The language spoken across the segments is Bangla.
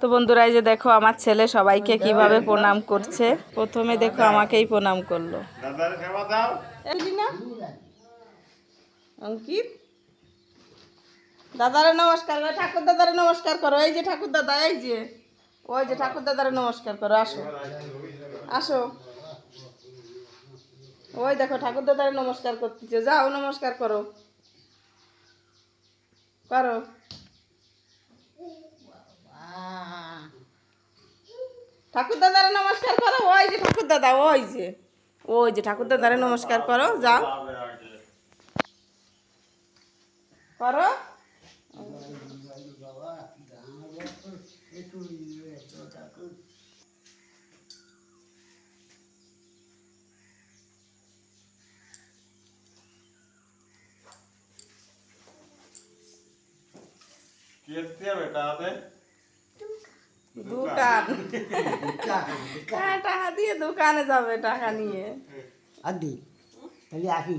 তো বন্ধুরা, এই যে দেখো আমার ছেলে সবাইকে কীভাবে প্রণাম করছে। প্রথমে দেখো আমাকেই প্রণাম করল। অঙ্কিত? দাদারে নমস্কার করো ঠাকুর দাদারে নমস্কার করো। এই যে ঠাকুর দাদা এই যে। ওই যে ঠাকুর দাদারে নমস্কার করো, আসো। আসো। ওই দেখো ঠাকুর দাদারে নমস্কার করতেছে। যাও, নমস্কার করো। করো। ঠাকুর দাদারে নমস্কার করো, ওই যে ঠাকুর দাদা ওই যে। ওই যে ঠাকুর দাদারে নমস্কার করো, যাও। করো। বেটা দোকান। হ্যাঁ, টাকা দিয়ে দোকানে যাবে টাকা নিয়ে। আদি তাহলে আসি।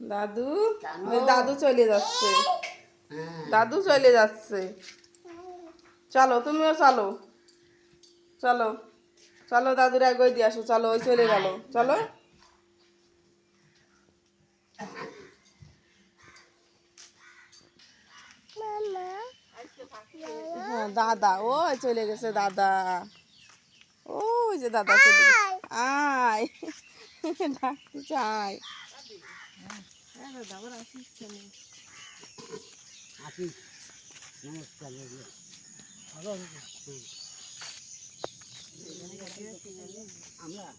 দাদু? দাদু চলে যাচ্ছে। হ্যাঁ। দাদু চলে যাচ্ছে। চলো তুমিও চলো। চলো চলো দাদুর আগে দিয়ে আসো। চলো ওই চলে গেল। চলো। হ্যাঁ দাদা। ওই চলে গেছে দাদা। ওই যে দাদা চলে গেছে। আয়। ডাকতে চাই। বলি। আমরা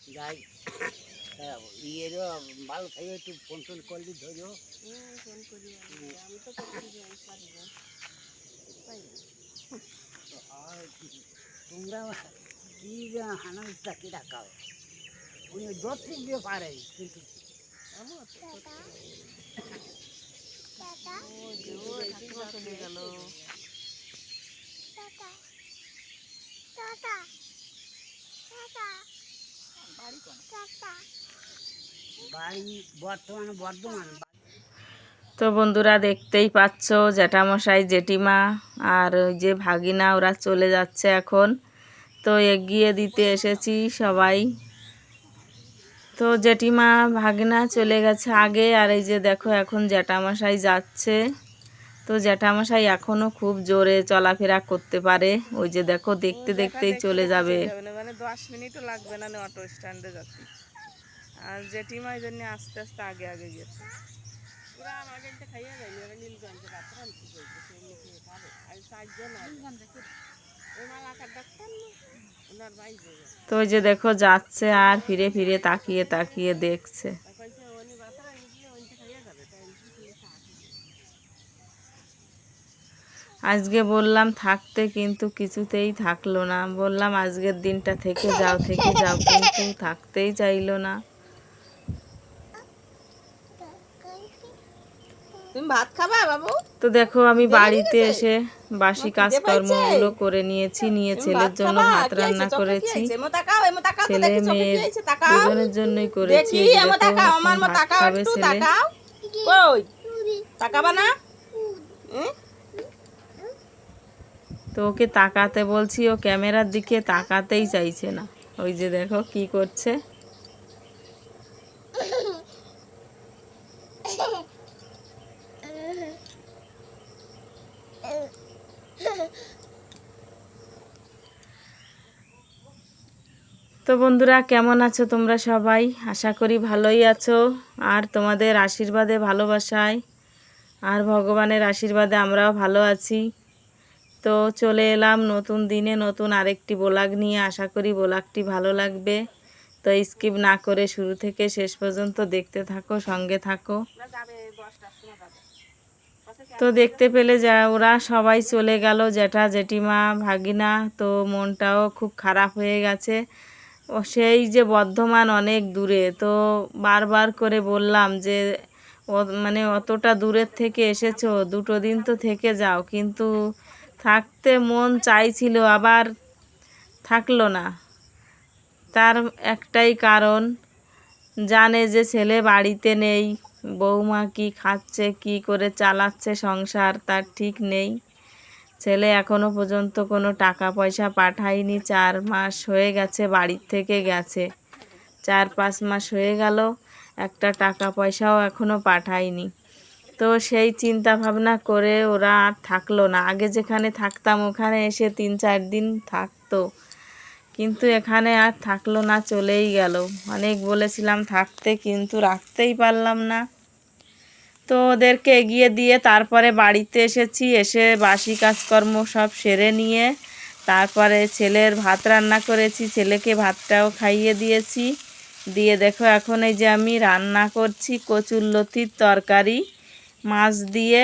যাই। হ্যাঁ, ইয়েরও ভালো খাইও একটু ফোন টোন করলি ধরো। আর তোমরা কি যে হানার চাকরি রাখাও উনি ধরতে দিয়ে পারে কিন্তু বাড়ি বর্তমানে বর্ধমান তো বন্ধুরা দেখতেই পাচ্ছ জ্যাঠামশাই জেঠিমা আর ওই যে ভাগিনা ওরা চলে যাচ্ছে এখন। তো এগিয়ে দিতে এসেছি সবাই। তো জেঠিমা ভাগিনা চলে গেছে আগে আর এই যে দেখো এখন জ্যাঠামশাই যাচ্ছে। তো জ্যাঠামশাই এখনও খুব জোরে চলাফেরা করতে পারে। ওই যে দেখো দেখতে দেখতেই চলে যাবে। দশ মিনিটও লাগবে না অটো স্ট্যান্ডে যাচ্ছি। আর জেঠিমা এই জন্য আস্তে আস্তে আগে আগে গেছে। তো ওই যে দেখো যাচ্ছে আর ফিরে ফিরে তাকিয়ে তাকিয়ে দেখছে। আজকে বললাম থাকতে কিন্তু কিছুতেই থাকল না। বললাম আজকের দিনটা থেকে যাও থেকে যাও কিন্তু থাকতেই চাইলো না। ভাত খাবা বাবু? তো দেখো আমি বাড়িতে এসে বাসি কাজকর্মগুলো করে নিয়েছি নিয়ে ছেলের জন্য ভাত রান্না করেছি। ছেলে মেয়ে দুজনের জন্যই করেছি খাবে ছেলে। তাকাবা না? তো ওকে তাকাতে বলছি, ও ক্যামেরার দিকে তাকাতেই চাইছে না। ওই যে দেখো কি করছে। তো বন্ধুরা, কেমন আছো তোমরা সবাই? আশা করি ভালোই আছো। আর তোমাদের আশীর্বাদে, ভালোবাসায়, আর ভগবানের আশীর্বাদে আমরাও ভালো আছি। তো চলে এলাম নতুন দিনে নতুন আরেকটি ব্লগ নিয়ে। আশা করি ব্লগটি ভালো লাগবে। তো স্কিপ না করে শুরু থেকে শেষ পর্যন্ত দেখতে থাকো, সঙ্গে থাকো। তো দেখতে পেলে যা, ওরা সবাই চলে গেল জ্যাঠা জেঠিমা, ভাগিনা। তো মনটাও খুব খারাপ হয়ে গেছে। সেই যে বর্ধমান অনেক দূরে। তো বারবার করে বললাম যে মানে অতটা দূরের থেকে এসেছ, দুটো দিন তো থেকে যাও। কিন্তু থাকতে মন চাইছিল, আবার থাকল না। তার একটাই কারণ, জানে যে ছেলে বাড়িতে নেই, বৌমা কি খাচ্ছে, কি করে চালাচ্ছে সংসার তার ঠিক নেই। ছেলে এখনও পর্যন্ত কোনো টাকা পয়সা পাঠায়নি, চার মাস হয়ে গেছে, বাড়ির থেকে গেছে। চার পাঁচ মাস হয়ে গেল, একটা টাকা পয়সাও এখনও পাঠায়নি। তো সেই চিন্তা ভাবনা করে ওরা আর থাকল না। আগে যেখানে থাকতাম, ওখানে এসে তিন চার দিন থাকতো। কিন্তু এখানে আর থাকল না, চলেই গেল। অনেক বলেছিলাম থাকতে, কিন্তু রাখতেই পারলাম না। তো ওদেরকে এগিয়ে দিয়ে তারপরে বাড়িতে এসেছি, এসে বাসি কাজকর্ম সব সেরে নিয়ে তারপরে ছেলের ভাত রান্না করেছি, ছেলেকে ভাতটাও খাইয়ে দিয়েছি। দিয়ে দেখো, এখন এই যে আমি রান্না করছি কচুর লতির তরকারি। মাছ দিয়ে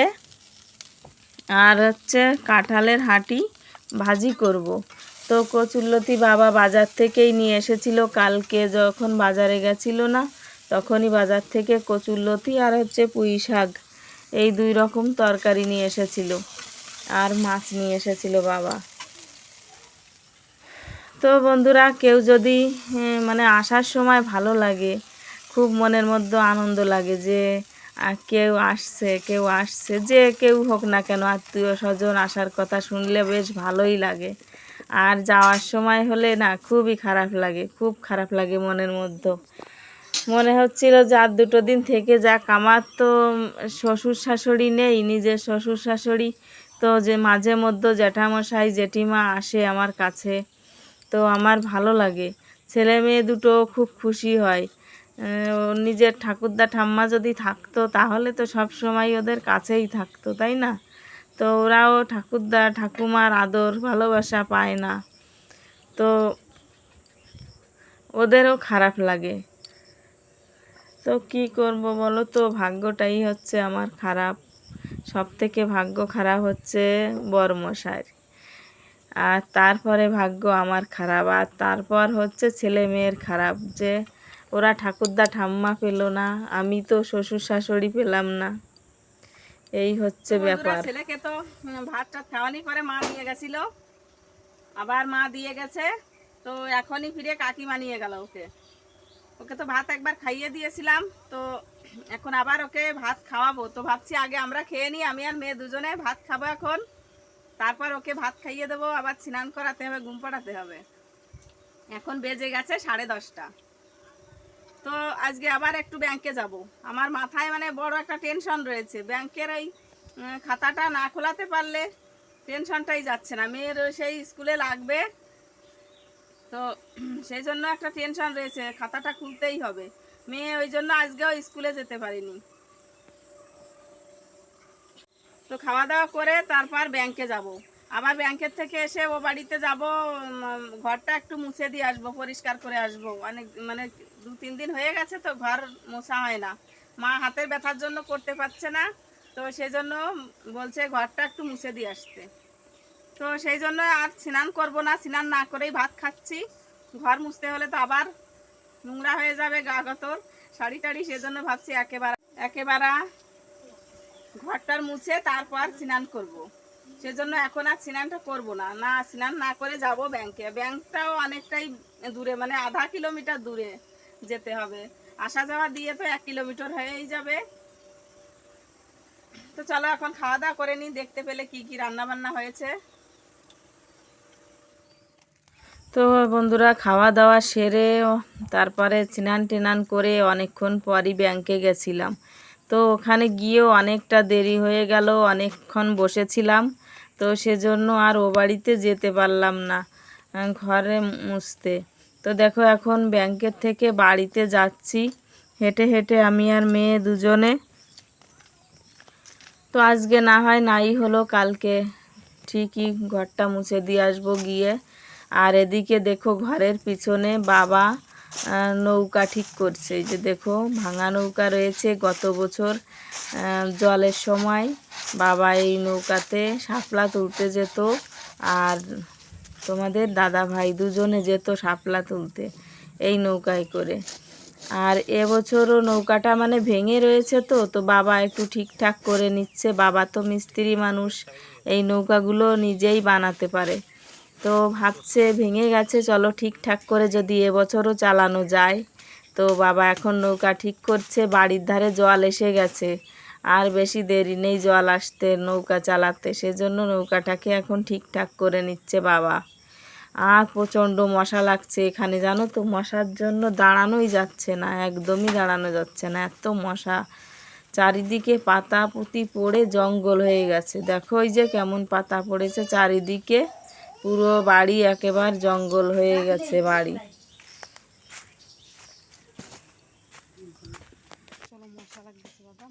আর হচ্ছে কাঁঠালের হাঁটি ভাজি করব। তো কচুরলতি বাবা বাজার থেকেই নিয়ে এসেছিল কালকে যখন বাজারে গেছিল না, তখনই বাজার থেকে কচুরলতি আর হচ্ছে পুঁই শাক, এই দুই রকম তরকারি নিয়ে এসেছিল আর মাছ নিয়ে এসেছিল বাবা তো বন্ধুরা, কেউ যদি মানে আসার সময় ভালো লাগে, খুব মনের মধ্যে আনন্দ লাগে যে কেউ আসছে কেউ আসছে, যে কেউ হোক না কেন আত্মীয় স্বজন আসার কথা শুনলে বেশ ভালোই লাগে। আর যাওয়ার সময় হলে না খুবই খারাপ লাগে, খুব খারাপ লাগে মনের মধ্যে। মনে হচ্ছিল যে আর দুটো দিন থেকে যাক, আমার তো শ্বশুর শাশুড়ি নেই, নিজের শ্বশুর শাশুড়ি তো যে মাঝে মধ্যে জ্যাঠামশাই, জেঠিমা আসে আমার কাছে। তো আমার ভালো লাগে। ছেলে মেয়ে দুটো খুব খুশি হয়। নিজের ঠাকুরদা ঠাম্মা যদি থাকতো, তাহলে তো সব সময় ওদের কাছেই থাকতো, তাই না? তো ওরাও ঠাকুরদা, ঠাকুমার আদর, ভালোবাসা পায় না। তো ওদেরও খারাপ লাগে। তো কি করব বলো তো? ভাগ্যটাই হচ্ছে আমার খারাপ। সব থেকে ভাগ্য খারাপ হচ্ছে বরমশাইয়ের আর তারপরে ভাগ্য আমার খারাপ। আর তারপর হচ্ছে ছেলে মেয়ের খারাপ যে ওরা ঠাকুরদা ঠাম্মা পেল না আমি তো শ্বশুর শাশুড়ি পেলাম না। এই হচ্ছে ব্যাপার। ছেলেকে তো উম, ভাত টাত খাওয়ানি পরে মা দিয়ে গেছিল। আবার মা দিয়ে গেছে তো এখনই ফিরে কাকিমা নিয়ে গেল ওকে। ওকে তো ভাত একবার খাইয়ে দিয়েছিলাম তো এখন আবার ওকে ভাত খাওয়াবো। তো ভাবছি আগে আমরা খেয়ে নিই আমি আর মেয়ে দুজনে ভাত খাব এখন। তারপর ওকে ভাত খাইয়ে দেবো আবার স্নান করাতে হবে ঘুম পাড়াতে হবে। এখন বেজে গেছে সাড়ে দশটা। তো আজকে আবার একটু ব্যাংকে যাব। আমার মাথায় মানে বড় একটা টেনশন রয়েছে। ব্যাংকের ওই খাতাটা না খোলাতে পারলে টেনশনটাই যাচ্ছে না। মেয়ের সেই স্কুলে লাগবে। তো সেই জন্য একটা টেনশন রয়েছে। খাতাটা খুলতেই হবে। মেয়ে ওই জন্য আজকেও স্কুলে যেতে পারিনি। তো খাওয়া দাওয়া করে তারপর ব্যাংকে যাব। আবার ব্যাংকের থেকে এসে ও বাড়িতে যাব ঘরটা একটু মুছে দিয়ে আসব, পরিষ্কার করে আসব। অনেক মানে দু তিন দিন হয়ে গেছে তো ঘর মোছা হয় না। মা হাতের ব্যথার জন্য করতে পারছে না, তো সেই জন্য বলছে ঘরটা একটু মুছে দিয়ে আসতে। তো সেই জন্য আর স্নান করব না, স্নান না করেই ভাত খাচ্ছি। ঘর মুছতে হলে তো আবার নোংরা হয়ে যাবে গা গতর। শাড়ি টাড়ি সেজন্য ভাবছি একেবারে একেবারে ঘরটার মুছে তারপর স্নান করব। সেজন্য এখন আর স্নানটা করব না। না, স্নান না করে যাব ব্যাংকে। ব্যাংকটাও অনেকটাই দূরে মানে আধা কিলোমিটার দূরে। যেতে হবে। আসা যাওয়া দিয়ে তো এক কিলোমিটার হয়েই যাবে। তো চলো এখন খাওয়া দাওয়া করে নিই, দেখতে পেলে কি কি রান্না বান্না হয়েছে। তো বন্ধুরা, খাওয়া দাওয়া সেরে তারপরে স্নান টিনান করে অনেকক্ষণ পরই ব্যাংকে গেছিলাম। তো ওখানে গিয়েও অনেকটা দেরি হয়ে গেল, অনেকক্ষণ বসেছিলাম। তো সেজন্য আর ও বাড়িতে যেতে পারলাম না, ঘরে মুছতে। তো দেখো এখন ব্যাংকের থেকে বাড়িতে যাচ্ছি। হেঁটে হেঁটে আমি আর মেয়ে দুজনে। তো আজকে না হয় নাই হলো, কালকে ঠিকই ঘরটা মুছে দিয়ে আসব গিয়ে। আর এদিকে দেখো ঘরের পিছনে বাবা নৌকা ঠিক করছে। যে দেখো ভাঙা নৌকা রয়েছে গত বছর জলের সময়। বাবা এই নৌকাতে শাপলা তুলতে যেত। আর তোমাদের দাদা ভাই দুজনে যেত শাপলা তুলতে, এই নৌকায় করে। আর এবছরও নৌকাটা মানে ভেঙে রয়েছে তো তো বাবা একটু ঠিকঠাক করে নিচ্ছে। বাবা তো মিস্ত্রি মানুষ, এই নৌকাগুলো নিজেই বানাতে পারে। তো ভাবছে ভেঙে গেছে, চলো ঠিকঠাক করে যদি এবছরও চালানো যায়। তো বাবা এখন নৌকা ঠিক করছে, বাড়ির ধারে জল এসে গেছে। আর বেশি দেরি নেই জল আসতে, নৌকা চালাতে। সেজন্য নৌকাটাকে এখন ঠিকঠাক করে নিচ্ছে বাবা। আর প্রচণ্ড মশা লাগছে এখানে, জানো তো? মশার জন্য দাঁড়ানোই যাচ্ছে না, একদমই দাঁড়ানো যাচ্ছে না। এত মশা। চারিদিকে পাতা পুঁতি পড়ে জঙ্গল হয়ে গেছে। দেখো ওই যে কেমন পাতা পড়েছে চারিদিকে। পুরো বাড়ি একেবারে জঙ্গল হয়ে গেছে বাড়ি।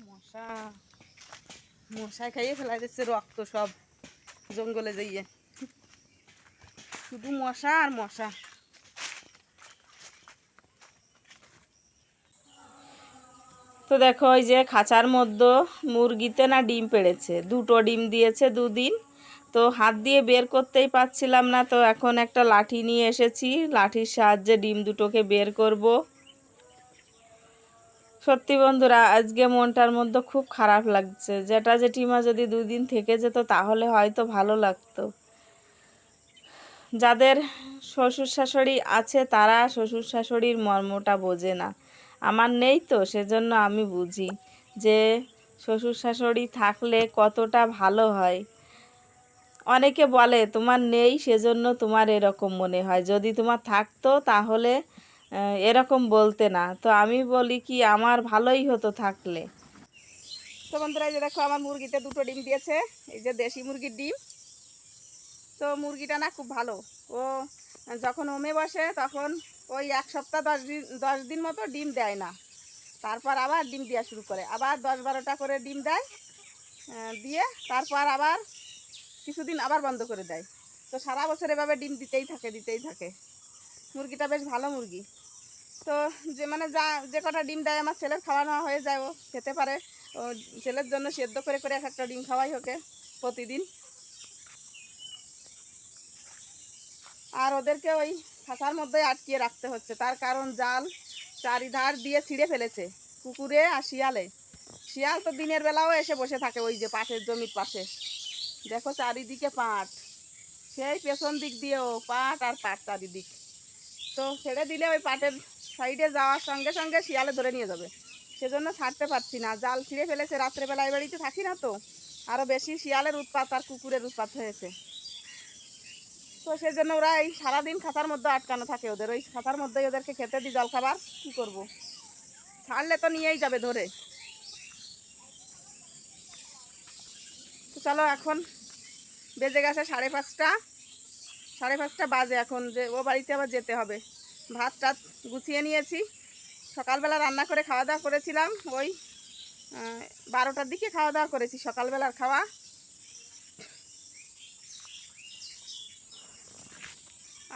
মশা মশা। খাইয়ে ফেলা দিচ্ছে রক্ত সব জঙ্গলে যাইয়ে। শুধু মশা আর মশা। তো দেখো ওই যে খাঁচার মধ্যে মুরগিতে না ডিম পেড়েছে। দুটো ডিম দিয়েছে দুদিন। তো হাত দিয়ে বের করতেই পারছিলাম না। তো এখন একটা লাঠি নিয়ে এসেছি। লাঠির সাহায্যে ডিম দুটোকে বের করব। সত্যি বন্ধুরা, আজকে মনটার মধ্যে খুব খারাপ লাগছে। যেটা জেঠিমা যদি দুই দিন থেকে যেত, তাহলে হয়তো ভালো লাগতো। যাদের শ্বশুর শাশুড়ি আছে, তারা শ্বশুর শাশুড়ির মর্মটা বোঝে না। আমার নেই তো, সেজন্য আমি বুঝি যে শ্বশুর শাশুড়ি থাকলে কতটা ভালো হয়। অনেকে বলে, তোমার নেই, সেজন্য তোমার এরকম মনে হয়। যদি তোমার থাকতো, তাহলে এরকম বলতে না। তো আমি বলি কি, আমার ভালোই হতো থাকলে। তো বন্ধুরা যে দেখো, আমার মুরগিতে দুটো ডিম দিয়েছে। এই যে দেশি মুরগির ডিম। তো মুরগিটা না খুব ভালো। ও যখন ওমে বসে তখন ওই এক সপ্তাহ, দশ দিন দশ দিন মতো ডিম দেয় না। তারপর আবার ডিম দেওয়া শুরু করে। আবার দশ বারোটা করে ডিম দেয় দিয়ে তারপর আবার কিছুদিন আবার বন্ধ করে দেয়। তো সারা বছর এভাবে ডিম দিতেই থাকে দিতেই থাকে। মুরগিটা বেশ ভালো মুরগি। তো যে মানে যা, যে কটা ডিম দেয় আমার ছেলের খাওয়ানো হয়ে যায়, ও খেতে পারে। ও ছেলের জন্য সেদ্ধ করে করে এক একটা ডিম খাওয়াই ওকে প্রতিদিন। আর ওদেরকে ওই খাঁচার মধ্যে আটকিয়ে রাখতে হচ্ছে। তার কারণ জাল চারিধার দিয়ে ছিঁড়ে ফেলেছে কুকুরে আর শিয়ালে। শিয়াল তো দিনের বেলাও এসে বসে থাকে ওই যে পাশের জমির পাশে। দেখো চারিদিকে পাট। সেই পেছন দিক দিয়েও পাট আর পাট চারিদিক। তো ছেড়ে দিলে ওই পাটের সাইডে যাওয়ার সঙ্গে সঙ্গে শিয়ালে ধরে নিয়ে যাবে। সেজন্য ছাড়তে পারছি না। জাল ছিঁড়ে ফেলেছে। রাত্রেবেলায় বাড়িতে থাকি না তো। আরও বেশি শিয়ালের উৎপাত আর কুকুরের উৎপাত হয়েছে। তো সেই জন্য ওরা এই সারাদিন খাতার মধ্যে আটকানো থাকে ওদের। ওই খাতার মধ্যেই ওদেরকে খেতে দিই জল খাবার, কী করব? ছাড়লে তো নিয়েই যাবে ধরে। তো চলো এখন বেজে গেছে সাড়ে পাঁচটা। সাড়ে পাঁচটা বাজে এখন যে ও বাড়িতে আবার যেতে হবে। ভাত টাত গুছিয়ে নিয়েছি। সকালবেলা রান্না করে খাওয়া দাওয়া করেছিলাম। ওই বারোটার দিকে খাওয়া দাওয়া করেছি সকালবেলার খাওয়া।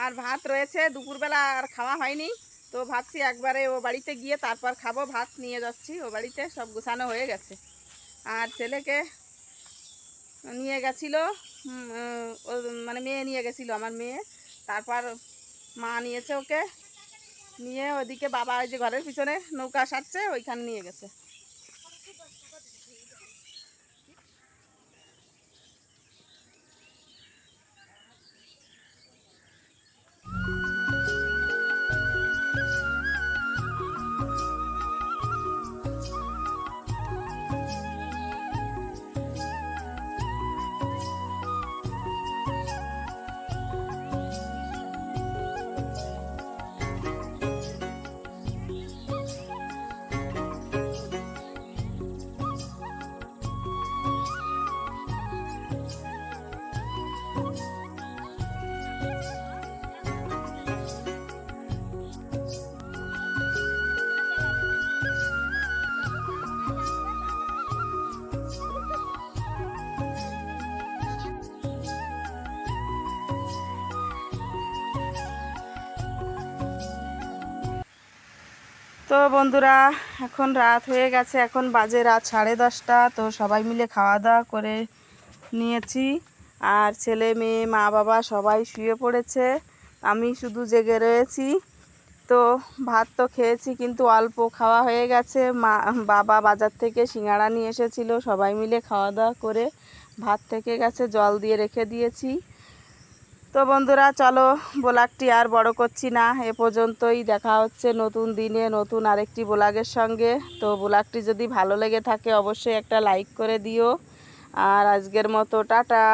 আর ভাত রয়েছে, দুপুরবেলা আর খাওয়া হয়নি। তো ভাবছি একবারে ও বাড়িতে গিয়ে তারপর খাব, ভাত নিয়ে যাচ্ছি। ও বাড়িতে সব গুছানো হয়ে গেছে। আর ছেলেকে নিয়ে গেছিল মানে মেয়ে নিয়ে গেছিল আমার মেয়ে। তারপর মা নিয়েছে ওকে। নিয়ে ওদিকে বাবা ওই যে ঘরের পিছনে নৌকা সারছে, ওইখানে নিয়ে গেছে। তো বন্ধুরা, এখন রাত হয়ে গেছে, এখন বাজে রাত সাড়ে দশটা, তো সবাই মিলে খাওয়া দাওয়া করে নিয়েছি। আর ছেলে, মেয়ে, মা, বাবা সবাই শুয়ে পড়েছে, আমি শুধু জেগে রয়েছি। তো ভাত তো খেয়েছি, কিন্তু অল্প খাওয়া হয়ে গেছে। মা, বাবা বাজার থেকে সিঙ্গাড়া নিয়ে এসেছিল, সবাই মিলে খাওয়া দাওয়া করে ভাত থেকে গেছে, জল দিয়ে রেখে দিয়েছি। তো বন্ধুরা, চলো ব্লগটি আর বড় করছি না। এ পর্যন্তই দেখা হচ্ছে নতুন দিনে নতুন আরেকটি ব্লগের সঙ্গে। তো ব্লগটি যদি ভালো লেগে থাকে, অবশ্যই একটা লাইক করে দিও। আর আজকের মতো, টাটা।